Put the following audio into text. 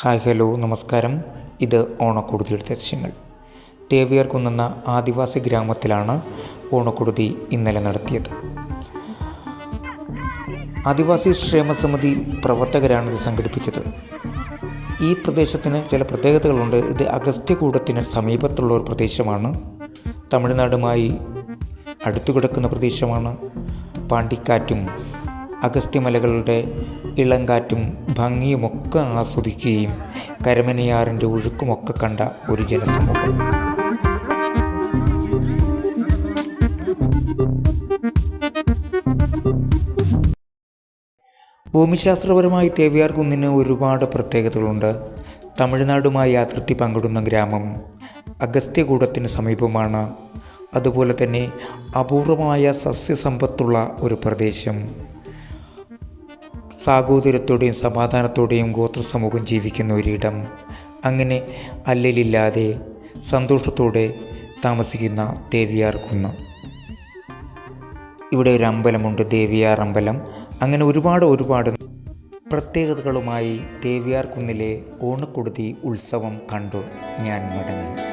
Hi hello നമസ്കാരം. ഇത് ഓണക്കൊടുതിയുടെ ദൃശ്യങ്ങൾ. തേവിയാർ കുന്നെന്ന ആദിവാസി ഗ്രാമത്തിലാണ് ഓണക്കൊടുതി ഇന്നലെ നടത്തിയത്. ആദിവാസി ക്ഷേമസമിതി പ്രവർത്തകരാണ് ഇത് സംഘടിപ്പിച്ചത്. ഈ പ്രദേശത്തിന് ചില പ്രത്യേകതകളുണ്ട്. ഇത് അഗസ്ത്യകൂടത്തിന് സമീപത്തുള്ള ഒരു പ്രദേശമാണ്. തമിഴ്നാടുമായി അടുത്തു കിടക്കുന്ന പ്രദേശമാണ്. പാണ്ടിക്കാറ്റും അഗസ്ത്യമലകളുടെ ഇളങ്കാറ്റും ഭംഗിയുമൊക്കെ ആസ്വദിക്കുകയും കരമനയാറിന്റെ ഒഴുക്കുമൊക്കെ കണ്ട ഒരു ജനസമൂഹം. ഭൂമിശാസ്ത്രപരമായി തേവിയാർ കുന്നിന് ഒരുപാട് പ്രത്യേകതകളുണ്ട്. തമിഴ്നാടുമായി അതിർത്തി പങ്കിടുന്ന ഗ്രാമം അഗസ്ത്യകൂടത്തിന് സമീപമാണ്. അതുപോലെ തന്നെ അപൂർവമായ സസ്യസമ്പത്തുള്ള ഒരു പ്രദേശം. സാഹോദര്യത്തോടെയും സമാധാനത്തോടെയും ഗോത്രസമൂഹം ജീവിക്കുന്ന ഒരിടം. അങ്ങനെ അല്ലലില്ലാതെ സന്തോഷത്തോടെ താമസിക്കുന്ന ദേവിയാർ കുന്ന്. ഇവിടെ ഒരു അമ്പലമുണ്ട് ദേവിയാർ അമ്പലം. അങ്ങനെ ഒരുപാട് ഒരുപാട് പ്രത്യേകതകളുമായി ദേവിയാർ കുന്നിലെ ഓണക്കൊടുതി ഉത്സവം കണ്ടു. ഞാൻ മടങ്ങി.